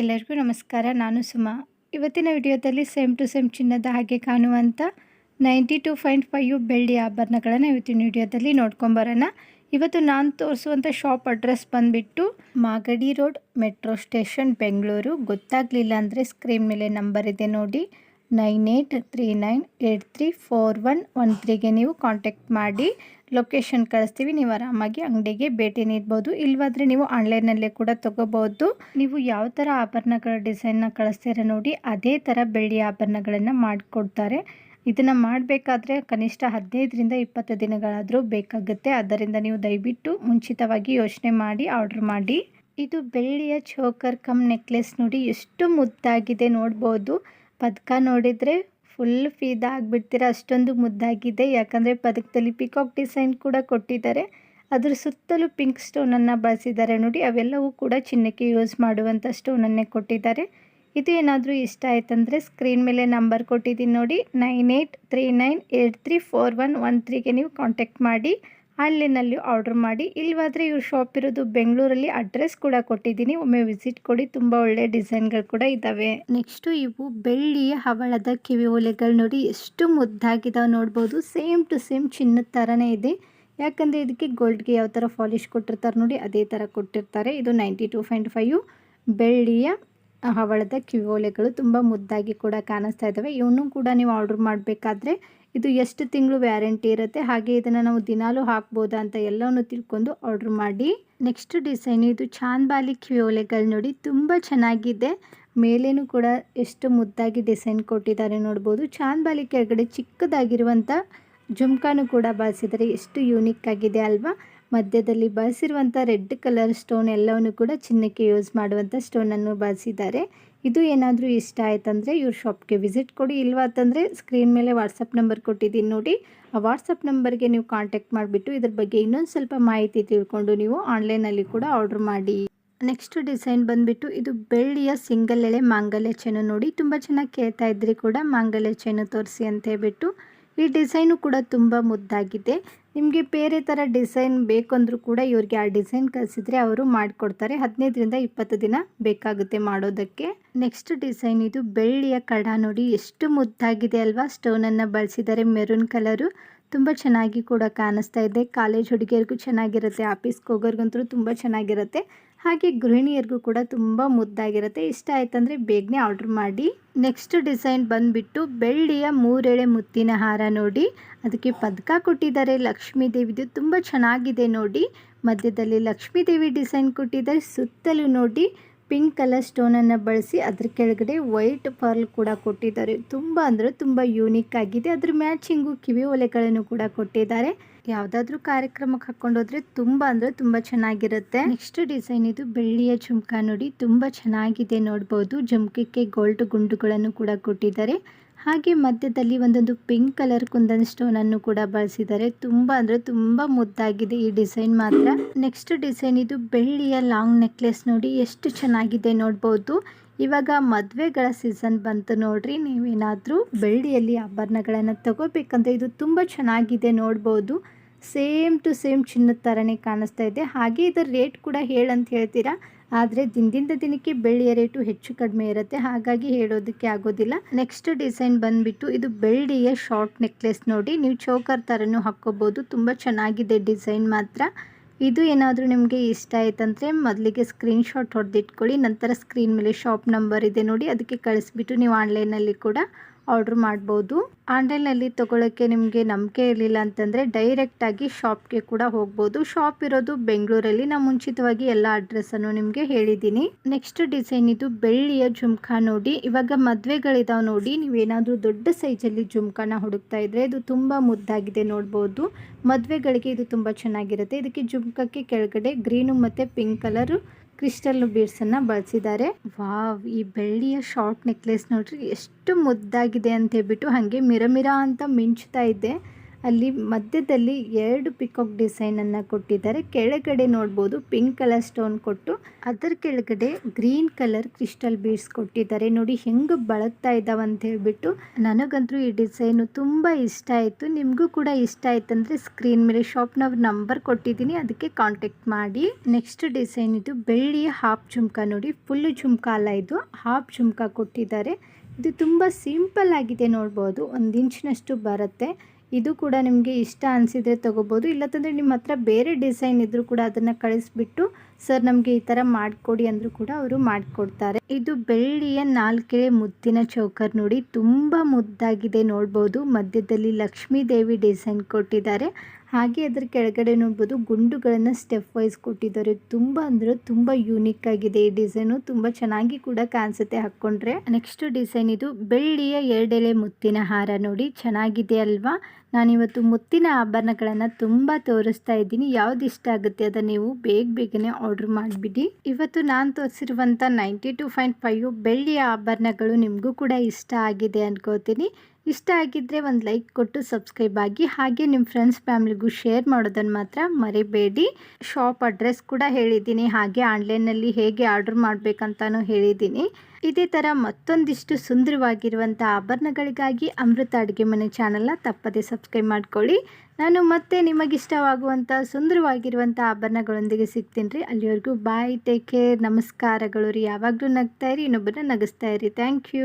ಎಲ್ಲರಿಗೂ ನಮಸ್ಕಾರ. ನಾನು ಸುಮಾ. ಇವತ್ತಿನ ವಿಡಿಯೋದಲ್ಲಿ ಸೇಮ್ ಟು ಸೇಮ್ ಚಿನ್ನದ ಹಾಗೆ ಕಾಣುವಂಥ ನೈಂಟಿ ಟು ಪಾಯಿಂಟ್ ಫೈವ್ ಬೆಳ್ಳಿ ಆಭರಣಗಳನ್ನು ಇವತ್ತಿನ ವಿಡಿಯೋದಲ್ಲಿ ನೋಡ್ಕೊಂಬರೋಣ ಇವತ್ತು ನಾನು ತೋರಿಸುವಂಥ ಶಾಪ್ ಅಡ್ರೆಸ್ ಬಂದುಬಿಟ್ಟು Magadi road metro station Bengaluru. ಗೊತ್ತಾಗಲಿಲ್ಲ ಅಂದರೆ ಸ್ಕ್ರೀನ್ ಮೇಲೆ ನಂಬರ್ ಇದೆ ನೋಡಿ. Nine eight three nine eight three four one one ತ್ರೀಗೆ ನೀವು ಕಾಂಟ್ಯಾಕ್ಟ್ ಮಾಡಿ ಲೊಕೇಶನ್ ಕಳಿಸ್ತೀವಿ. ನೀವು ಆರಾಮಾಗಿ ಅಂಗಡಿಗೆ ಭೇಟಿ ನೀಡ್ಬೋದು. ಇಲ್ವಾದರೆ ನೀವು ಆನ್ಲೈನಲ್ಲೇ ಕೂಡ ತೊಗೋಬೋದು. ನೀವು ಯಾವ ಥರ ಆಭರಣಗಳ ಡಿಸೈನ್ನ ಕಳಿಸ್ತೀರ ನೋಡಿ, ಅದೇ ಥರ ಬೆಳ್ಳಿ ಆಭರಣಗಳನ್ನು ಮಾಡಿಕೊಡ್ತಾರೆ. ಇದನ್ನು ಮಾಡಬೇಕಾದ್ರೆ ಕನಿಷ್ಠ ಹದಿನೈದರಿಂದ ಇಪ್ಪತ್ತು ದಿನಗಳಾದರೂ ಬೇಕಾಗುತ್ತೆ. ಅದರಿಂದ ನೀವು ದಯವಿಟ್ಟು ಮುಂಚಿತವಾಗಿ ಯೋಚನೆ ಮಾಡಿ ಆರ್ಡರ್ ಮಾಡಿ. ಇದು ಬೆಳ್ಳಿಯ ಚೋಕರ್ ಕಮ್ ನೆಕ್ಲೆಸ್ ನೋಡಿ ಎಷ್ಟು ಮುದ್ದಾಗಿದೆ ನೋಡ್ಬೋದು. ಪದಕ ನೋಡಿದರೆ ಫುಲ್ ಫೀದಾ ಆಗಿಬಿಡ್ತೀರ? ಅಷ್ಟೊಂದು ಮುದ್ದಾಗಿದೆ. ಯಾಕಂದರೆ ಪದಕದಲ್ಲಿ ಪಿಕಾಕ್ ಡಿಸೈನ್ ಕೂಡ ಕೊಟ್ಟಿದ್ದಾರೆ. ಅದರ ಸುತ್ತಲೂ ಪಿಂಕ್ ಸ್ಟೋನನ್ನು ಬಳಸಿದ್ದಾರೆ ನೋಡಿ. ಅವೆಲ್ಲವೂ ಕೂಡ ಚಿನ್ನಕ್ಕೆ ಯೂಸ್ ಮಾಡುವಂಥ ಸ್ಟೋನನ್ನೇ ಕೊಟ್ಟಿದ್ದಾರೆ. ಇದು ಏನಾದರೂ ಇಷ್ಟ ಆಯ್ತಂದರೆ ಸ್ಕ್ರೀನ್ ಮೇಲೆ ನಂಬರ್ ಕೊಟ್ಟಿದ್ದೀನಿ ನೋಡಿ. Nine eight three nine eight three four one one ತ್ರೀಗೆ ನೀವು ಕಾಂಟ್ಯಾಕ್ಟ್ ಮಾಡಿ. ಆನ್ಲೈನಲ್ಲಿ ಆರ್ಡರ್ ಮಾಡಿ. ಇಲ್ವಾದರೆ ಇವ್ರ ಶಾಪ್ ಇರೋದು ಬೆಂಗಳೂರಲ್ಲಿ ಅಡ್ರೆಸ್ ಕೂಡ ಕೊಟ್ಟಿದ್ದೀನಿ. ಒಮ್ಮೆ ವಿಸಿಟ್ ಕೊಡಿ. ತುಂಬ ಒಳ್ಳೆ ಡಿಸೈನ್ಗಳು ಕೂಡ ಇದ್ದಾವೆ ನೆಕ್ಸ್ಟು ಇವು ಬೆಳ್ಳಿಯ ಹವಳದ ಕಿವಿ ಓಲೆಗಳು ನೋಡಿ. ಎಷ್ಟು ಮುದ್ದಾಗಿದಾವೆ ನೋಡ್ಬೋದು. ಸೇಮ್ ಟು ಸೇಮ್ ಚಿನ್ನದ ಥರನೇ ಇದೆ. ಯಾಕಂದರೆ ಇದಕ್ಕೆ ಗೋಲ್ಡ್ಗೆ ಯಾವ ಥರ ಪಾಲಿಶ್ ಕೊಟ್ಟಿರ್ತಾರೆ ನೋಡಿ, ಅದೇ ಥರ ಕೊಟ್ಟಿರ್ತಾರೆ. ಇದು ನೈಂಟಿ ಟು ಬೆಳ್ಳಿಯ ಹವಳದ ಕಿವೋಲೆಗಳು ತುಂಬ ಮುದ್ದಾಗಿ ಕೂಡ ಕಾಣಿಸ್ತಾ ಇದ್ದಾವೆ ಇವನು ಕೂಡ ನೀವು ಆರ್ಡ್ರ್ ಮಾಡಬೇಕಾದ್ರೆ ಇದು ಎಷ್ಟು ತಿಂಗಳು ವ್ಯಾರಂಟಿ ಇರುತ್ತೆ, ಹಾಗೆ ಇದನ್ನು ನಾವು ದಿನಾಲೂ ಹಾಕ್ಬೋದಾ ಅಂತ ಎಲ್ಲವನ್ನು ತಿಳ್ಕೊಂಡು ಆರ್ಡ್ರ್ ಮಾಡಿ. ನೆಕ್ಸ್ಟ್ ಡಿಸೈನ್ ಇದು ಚಾಂದ್ಬಾಲಿ ಕಿವಿಯೋಲೆಗಳು ನೋಡಿ ತುಂಬ ಚೆನ್ನಾಗಿದೆ. ಮೇಲೇನು ಕೂಡ ಎಷ್ಟು ಮುದ್ದಾಗಿ ಡಿಸೈನ್ ಕೊಟ್ಟಿದ್ದಾರೆ ನೋಡ್ಬೋದು. ಚಾಂದ್ಬಾಲಿ ಕೆಳಗಡೆ ಚಿಕ್ಕದಾಗಿರುವಂಥ ಜುಮ್ಕಾನು ಕೂಡ ಬಳಸಿದ್ದಾರೆ ಎಷ್ಟು ಯೂನಿಕ್ ಆಗಿದೆ ಅಲ್ವಾ? ಮಧ್ಯದಲ್ಲಿ ಬಳಸಿರುವಂಥ ರೆಡ್ ಕಲರ್ ಸ್ಟೋನ್ ಎಲ್ಲವನ್ನು ಕೂಡ ಚಿನ್ನಕ್ಕೆ ಯೂಸ್ ಮಾಡುವಂಥ ಸ್ಟೋನನ್ನು ಬಳಸಿದ್ದಾರೆ. ಇದು ಏನಾದರೂ ಇಷ್ಟ ಆಯ್ತಂದರೆ ಇವ್ರ ಶಾಪ್ಗೆ ವಿಸಿಟ್ ಕೊಡಿ. ಇಲ್ವಾ ಅಂತಂದರೆ ಸ್ಕ್ರೀನ್ ಮೇಲೆ ವಾಟ್ಸಪ್ ನಂಬರ್ ಕೊಟ್ಟಿದ್ದೀನಿ ನೋಡಿ. ಆ ವಾಟ್ಸಪ್ ನಂಬರ್ಗೆ ನೀವು ಕಾಂಟ್ಯಾಕ್ಟ್ ಮಾಡಿಬಿಟ್ಟು ಇದ್ರ ಬಗ್ಗೆ ಇನ್ನೊಂದು ಸ್ವಲ್ಪ ಮಾಹಿತಿ ತಿಳ್ಕೊಂಡು ನೀವು ಆನ್ಲೈನಲ್ಲಿ ಕೂಡ ಆರ್ಡ್ರ್ ಮಾಡಿ. ನೆಕ್ಸ್ಟ್ ಡಿಸೈನ್ ಬಂದುಬಿಟ್ಟು ಇದು ಬೆಳ್ಳಿಯ ಸಿಂಗಲ್ ಎಳೆ ಮಾಂಗಲ್ಯ ಚೈನು ನೋಡಿ. ತುಂಬ ಚೆನ್ನಾಗಿ ಕೇಳ್ತಾ ಇದ್ರಿ ಕೂಡ ಮಾಂಗಲ್ಯ ಚೈನು ತೋರಿಸಿ ಅಂತ ಹೇಳ್ಬಿಟ್ಟು. ಈ ಡಿಸೈನು ಕೂಡ ತುಂಬ ಮುದ್ದಾಗಿದೆ. ನಿಮಗೆ ಬೇರೆ ಥರ ಡಿಸೈನ್ ಬೇಕಂದ್ರೂ ಕೂಡ ಇವ್ರಿಗೆ ಆ ಡಿಸೈನ್ ಕಳಿಸಿದ್ರೆ ಅವರು ಮಾಡಿಕೊಡ್ತಾರೆ. ಹದಿನೈದರಿಂದ ಇಪ್ಪತ್ತು ದಿನ ಬೇಕಾಗುತ್ತೆ ಮಾಡೋದಕ್ಕೆ. ನೆಕ್ಸ್ಟ್ ಡಿಸೈನ್ ಇದು ಬೆಳ್ಳಿಯ ಕಡ ನೋಡಿ. ಎಷ್ಟು ಮುದ್ದಾಗಿದೆ ಅಲ್ವಾ? ಸ್ಟೋನನ್ನು ಬಳಸಿದ್ದಾರೆ ಮೆರೂನ್ ಕಲರು ತುಂಬ ಚೆನ್ನಾಗಿ ಕೂಡ ಕಾಣಿಸ್ತಾ ಇದೆ. ಕಾಲೇಜ್ ಹುಡುಗಿಯರಿಗೂ ಚೆನ್ನಾಗಿರುತ್ತೆ. ಆಫೀಸ್ಗೆ ಹೋಗೋರ್ಗಂತೂ ತುಂಬ ಚೆನ್ನಾಗಿರುತ್ತೆ. ಹಾಗೆ ಗೃಹಿಣಿಯರಿಗೂ ಕೂಡ ತುಂಬ ಮುದ್ದಾಗಿರುತ್ತೆ. ಇಷ್ಟ ಆಯ್ತಂದರೆ ಬೇಗನೆ ಆರ್ಡ್ರ್ ಮಾಡಿ. ನೆಕ್ಸ್ಟ್ ಡಿಸೈನ್ ಬಂದುಬಿಟ್ಟು ಬೆಳ್ಳಿಯ ಮೂರೆಳೆ ಮುತ್ತಿನ ಹಾರ ನೋಡಿ. ಅದಕ್ಕೆ ಪದಕ ಕೊಟ್ಟಿದ್ದಾರೆ. ಲಕ್ಷ್ಮೀ ದೇವಿದು ತುಂಬ ಚೆನ್ನಾಗಿದೆ ನೋಡಿ. ಮಧ್ಯದಲ್ಲಿ ಲಕ್ಷ್ಮೀ ದೇವಿ ಡಿಸೈನ್ ಕೊಟ್ಟಿದ್ದಾರೆ. ಸುತ್ತಲೂ ನೋಡಿ. ಪಿಂಕ್ ಕಲರ್ ಸ್ಟೋನನ್ನು ಬಳಸಿ ಅದ್ರ ಕೆಳಗಡೆ ವೈಟ್ ಪರ್ಲ್ ಕೂಡ ಕೊಟ್ಟಿದ್ದಾರೆ. ತುಂಬ ಅಂದರೆ ತುಂಬ ಯೂನಿಕ್ ಆಗಿದೆ. ಅದ್ರ ಮ್ಯಾಚಿಂಗು ಕಿವಿ ಒಲೆಗಳನ್ನು ಕೂಡ ಕೊಟ್ಟಿದ್ದಾರೆ. ಯಾವುದಾದ್ರೂ ಕಾರ್ಯಕ್ರಮಕ್ಕೆ ಹಾಕೊಂಡೋದ್ರೆ ತುಂಬ ಅಂದರೆ ತುಂಬ ಚೆನ್ನಾಗಿರುತ್ತೆ. ನೆಕ್ಸ್ಟ್ ಡಿಸೈನ್ ಇದು ಬೆಳ್ಳಿಯ ಜುಮ್ಕಾ ನೋಡಿ, ತುಂಬ ಚೆನ್ನಾಗಿದೆ ನೋಡ್ಬೋದು. ಜುಮ್ಕಕ್ಕೆ ಗೋಲ್ಡ್ ಗುಂಡುಗಳನ್ನು ಕೂಡ ಕೊಟ್ಟಿದ್ದಾರೆ. ಹಾಗೆ ಮಧ್ಯದಲ್ಲಿ ಒಂದೊಂದು ಪಿಂಕ್ ಕಲರ್ ಕುಂದನ್ ಸ್ಟೋನ್ ಅನ್ನು ಕೂಡ ಬಳಸಿದ್ದಾರೆ. ತುಂಬ ಅಂದರೆ ತುಂಬ ಮುದ್ದಾಗಿದೆ ಈ ಡಿಸೈನ್ ಮಾತ್ರ. ನೆಕ್ಸ್ಟ್ ಡಿಸೈನ್ ಇದು ಬೆಳ್ಳಿಯ ಲಾಂಗ್ ನೆಕ್ಲೆಸ್ ನೋಡಿ, ಎಷ್ಟು ಚೆನ್ನಾಗಿದೆ ನೋಡ್ಬೋದು. ಇವಾಗ ಮದುವೆಗಳ ಸೀಸನ್ ಬಂತು ನೋಡ್ರಿ, ನೀವೇನಾದರೂ ಬೆಳ್ಳಿಯಲ್ಲಿ ಆಭರಣಗಳನ್ನು ತಗೋಬೇಕಂದ್ರೆ ಇದು ತುಂಬ ಚೆನ್ನಾಗಿದೆ ನೋಡ್ಬೋದು. ಸೇಮ್ ಟು ಸೇಮ್ ಚಿನ್ನದ ಥರನೇ ಕಾಣಿಸ್ತಾ ಇದೆ. ಹಾಗೆ ಇದರ ರೇಟ್ ಕೂಡ ಹೇಳಂತ ಹೇಳ್ತೀರಾ? ಆದರೆ ದಿನದಿಂದ ದಿನಕ್ಕೆ ಬೆಳ್ಳಿಯ ರೇಟು ಹೆಚ್ಚು ಕಡಿಮೆ ಇರುತ್ತೆ. ಹಾಗಾಗಿ ಹೇಳೋದಕ್ಕೆ ಆಗೋದಿಲ್ಲ. ನೆಕ್ಸ್ಟ್ ಡಿಸೈನ್ ಬಂದುಬಿಟ್ಟು ಇದು ಬೆಳ್ಳಿಯ ಶಾರ್ಟ್ ನೆಕ್ಲೆಸ್ ನೋಡಿ. ನೀವು ಚೌಕರ್ ಥರನೂ ಹಾಕ್ಕೋಬೋದು. ತುಂಬ ಚೆನ್ನಾಗಿದೆ ಡಿಸೈನ್ ಮಾತ್ರ. ಇದು ಏನಾದರೂ ನಿಮಗೆ ಇಷ್ಟ ಆಯ್ತಂದರೆ ಮೊದಲಿಗೆ ಸ್ಕ್ರೀನ್ಶಾಟ್ ಹೊಡೆದಿಟ್ಕೊಳ್ಳಿ. ನಂತರ ಸ್ಕ್ರೀನ್ ಮೇಲೆ ಶಾಪ್ ನಂಬರ್ ಇದೆ ನೋಡಿ. ಅದಕ್ಕೆ ಕಳಿಸ್ಬಿಟ್ಟು ನೀವು ಆನ್ಲೈನಲ್ಲಿ ಕೂಡ ಆರ್ಡ್ರ್ ಮಾಡ್ಬೋದು. ಆನ್ಲೈನಲ್ಲಿ ತೊಗೊಳಕ್ಕೆ ನಿಮಗೆ ನಂಬಿಕೆ ಇರಲಿಲ್ಲ ಅಂತಂದರೆ ಡೈರೆಕ್ಟಾಗಿ ಶಾಪ್ಗೆ ಕೂಡ ಹೋಗ್ಬೋದು. ಶಾಪ್ ಇರೋದು ಬೆಂಗಳೂರಲ್ಲಿ. ನಾನು ಮುಂಚಿತವಾಗಿ ಎಲ್ಲ ಅಡ್ರೆಸ್ಸನ್ನು ನಿಮಗೆ ಹೇಳಿದ್ದೀನಿ. ನೆಕ್ಸ್ಟ್ ಡಿಸೈನ್ ಇದು ಬೆಳ್ಳಿಯ ಜುಮ್ಕಾ ನೋಡಿ. ಇವಾಗ ಮದುವೆಗಳಿದಾವೆ ನೋಡಿ. ನೀವೇನಾದರೂ ದೊಡ್ಡ ಸೈಜಲ್ಲಿ ಜುಮ್ಕಾನ ಹುಡುಕ್ತಾ ಇದ್ರೆ ಇದು ತುಂಬ ಮುದ್ದಾಗಿದೆ ನೋಡ್ಬೋದು. ಮದುವೆಗಳಿಗೆ ಇದು ತುಂಬ ಚೆನ್ನಾಗಿರುತ್ತೆ. ಇದಕ್ಕೆ ಜುಮ್ಕಕ್ಕೆ ಕೆಳಗಡೆ ಗ್ರೀನು ಮತ್ತು ಪಿಂಕ್ ಕಲರು ಕ್ರಿಸ್ಟಲ್ ಬೀಡ್ಸನ್ನು ಬಳಸಿದ್ದಾರೆ. ವಾವ್, ಈ ಬೆಳ್ಳಿಯ ಶಾರ್ಟ್ ನೆಕ್ಲೆಸ್ ನೋಡ್ರಿ, ಎಷ್ಟು ಮುದ್ದಾಗಿದೆ ಅಂತ ಹೇಳ್ಬಿಟ್ಟು ಹಾಗೆ ಮಿರ ಮಿರ ಅಂತ ಮಿಂಚ್ತಾ ಇದೆ. ಅಲ್ಲಿ ಮಧ್ಯದಲ್ಲಿ ಎರಡು ಪಿಕಾಕ್ ಡಿಸೈನನ್ನು ಕೊಟ್ಟಿದ್ದಾರೆ. ಕೆಳಗಡೆ ನೋಡ್ಬೋದು ಪಿಂಕ್ ಕಲರ್ ಸ್ಟೋನ್ ಕೊಟ್ಟು, ಅದರ ಕೆಳಗಡೆ ಗ್ರೀನ್ ಕಲರ್ ಕ್ರಿಸ್ಟಲ್ ಬೀಡ್ಸ್ ಕೊಟ್ಟಿದ್ದಾರೆ. ನೋಡಿ ಹೆಂಗೆ ಬಳಗ್ತಾ ಅಂತ ಹೇಳ್ಬಿಟ್ಟು ನನಗಂತೂ ಈ ಡಿಸೈನು ತುಂಬ ಇಷ್ಟ ಆಯಿತು. ನಿಮಗೂ ಕೂಡ ಇಷ್ಟ ಆಯ್ತಂದ್ರೆ ಸ್ಕ್ರೀನ್ ಮೇಲೆ ಶಾಪ್ನವ್ರ ನಂಬರ್ ಕೊಟ್ಟಿದ್ದೀನಿ. ಅದಕ್ಕೆ ಕಾಂಟ್ಯಾಕ್ಟ್ ಮಾಡಿ. ನೆಕ್ಸ್ಟ್ ಡಿಸೈನ್ ಇದು ಬೆಳ್ಳಿಯ ಹಾಫ್ ಜುಮ್ಕಾ ನೋಡಿ ಫುಲ್ ಜುಮ್ಕಾ ಅಲ್ಲ ಇದು ಹಾಫ್ ಜುಮ್ಕಾ ಕೊಟ್ಟಿದ್ದಾರೆ. ಇದು ತುಂಬ ಸಿಂಪಲ್ ಆಗಿದೆ ನೋಡ್ಬೋದು. ಒಂದು ಇಂಚಿನಷ್ಟು ಬರುತ್ತೆ. ಇದು ಕೂಡ ನಿಮಗೆ ಇಷ್ಟ ಅನಿಸಿದರೆ ತೊಗೋಬೋದು. ಇಲ್ಲತ್ತಂದರೆ ನಿಮ್ಮ ಹತ್ರ ಬೇರೆ ಡಿಸೈನ್ ಇದ್ದರೂ ಕೂಡ ಅದನ್ನು ಕಳಿಸ್ಬಿಟ್ಟು, ಸರ್, ನಮಗೆ ಈ ಥರ ಮಾಡಿಕೊಡಿ ಅಂದರೂ ಕೂಡ ಅವರು ಮಾಡಿಕೊಡ್ತಾರೆ. ಇದು ಬೆಳ್ಳಿಯ ನಾಲ್ಕೆಳೆ ಮುತ್ತಿನ ಚೌಕರ್ ನೋಡಿ ತುಂಬ ಮುದ್ದಾಗಿದೆ ನೋಡ್ಬೋದು. ಮಧ್ಯದಲ್ಲಿ ಲಕ್ಷ್ಮೀ ದೇವಿ ಡಿಸೈನ್ ಕೊಟ್ಟಿದ್ದಾರೆ. ಹಾಗೆ ಅದರ ಕೆಳಗಡೆ ನೋಡ್ಬೋದು ಗುಂಡುಗಳನ್ನು ಸ್ಟೆಪ್ ವೈಸ್ ಕೊಟ್ಟಿದ್ದಾರೆ. ತುಂಬ ಅಂದರೆ ತುಂಬ ಯೂನಿಕ್ ಆಗಿದೆ ಈ ಡಿಸೈನು. ತುಂಬ ಚೆನ್ನಾಗಿ ಕೂಡ ಕಾಣಿಸುತ್ತೆ ಹಾಕ್ಕೊಂಡ್ರೆ ನೆಕ್ಸ್ಟ್ ಡಿಸೈನ್ ಇದು ಬೆಳ್ಳಿಯ ಎರಡೆಲೆ ಮುತ್ತಿನ ಹಾರ ನೋಡಿ ಚೆನ್ನಾಗಿದೆ ಅಲ್ವಾ? ನಾನಿವತ್ತು ಮುತ್ತಿನ ಆಭರಣಗಳನ್ನು ತುಂಬ ತೋರಿಸ್ತಾ ಇದ್ದೀನಿ. ಯಾವ್ದು ಇಷ್ಟ ಆಗುತ್ತೆ ಅದನ್ನು ನೀವು ಬೇಗ ಬೇಗನೆ ಆರ್ಡ್ರ್ ಮಾಡಿಬಿಡಿ. ಇವತ್ತು ನಾನು ತೋರಿಸಿರುವಂಥ ನೈಂಟಿ ಟು ಪಾಯಿಂಟ್ ಫೈವ್ ಬೆಳ್ಳಿಯ ಆಭರಣಗಳು ನಿಮಗೂ ಕೂಡ ಇಷ್ಟ ಆಗಿದೆ ಅನ್ಕೋತೀನಿ. ಇಷ್ಟ ಆಗಿದ್ದರೆ ಒಂದು ಲೈಕ್ ಕೊಟ್ಟು ಸಬ್ಸ್ಕ್ರೈಬ್ ಆಗಿ, ಹಾಗೆ ನಿಮ್ಮ ಫ್ರೆಂಡ್ಸ್ ಫ್ಯಾಮ್ಲಿಗೂ ಶೇರ್ ಮಾಡೋದನ್ನು ಮಾತ್ರ ಮರಿಬೇಡಿ. ಶಾಪ್ ಅಡ್ರೆಸ್ ಕೂಡ ಹೇಳಿದ್ದೀನಿ, ಹಾಗೆ ಆನ್ಲೈನಲ್ಲಿ ಹೇಗೆ ಆರ್ಡರ್ ಮಾಡಬೇಕಂತಲೂ ಹೇಳಿದ್ದೀನಿ. ಇದೇ ಥರ ಮತ್ತೊಂದಿಷ್ಟು ಸುಂದರವಾಗಿರುವಂಥ ಆಭರಣಗಳಿಗಾಗಿ ಅಮೃತ ಅಡುಗೆ ಮನೆ ಚಾನಲ್ನ ತಪ್ಪದೆ ಸಬ್ಸ್ಕ್ರೈಬ್ ಮಾಡ್ಕೊಳ್ಳಿ. ನಾನು ಮತ್ತೆ ನಿಮಗಿಷ್ಟವಾಗುವಂಥ ಸುಂದರವಾಗಿರುವಂಥ ಆಭರಣಗಳೊಂದಿಗೆ ಸಿಗ್ತೀನಿ ರೀ. ಅಲ್ಲಿವರೆಗೂ ಬಾಯ್ ಟೇಕ್ ಕೇರ್ ನಮಸ್ಕಾರಗಳು ರೀ. ಯಾವಾಗಲೂ ನಗ್ತಾ ಇರಿ, ಇನ್ನೊಬ್ಬರನ್ನ ನಗಿಸ್ತಾ ಇರಿ. Thank you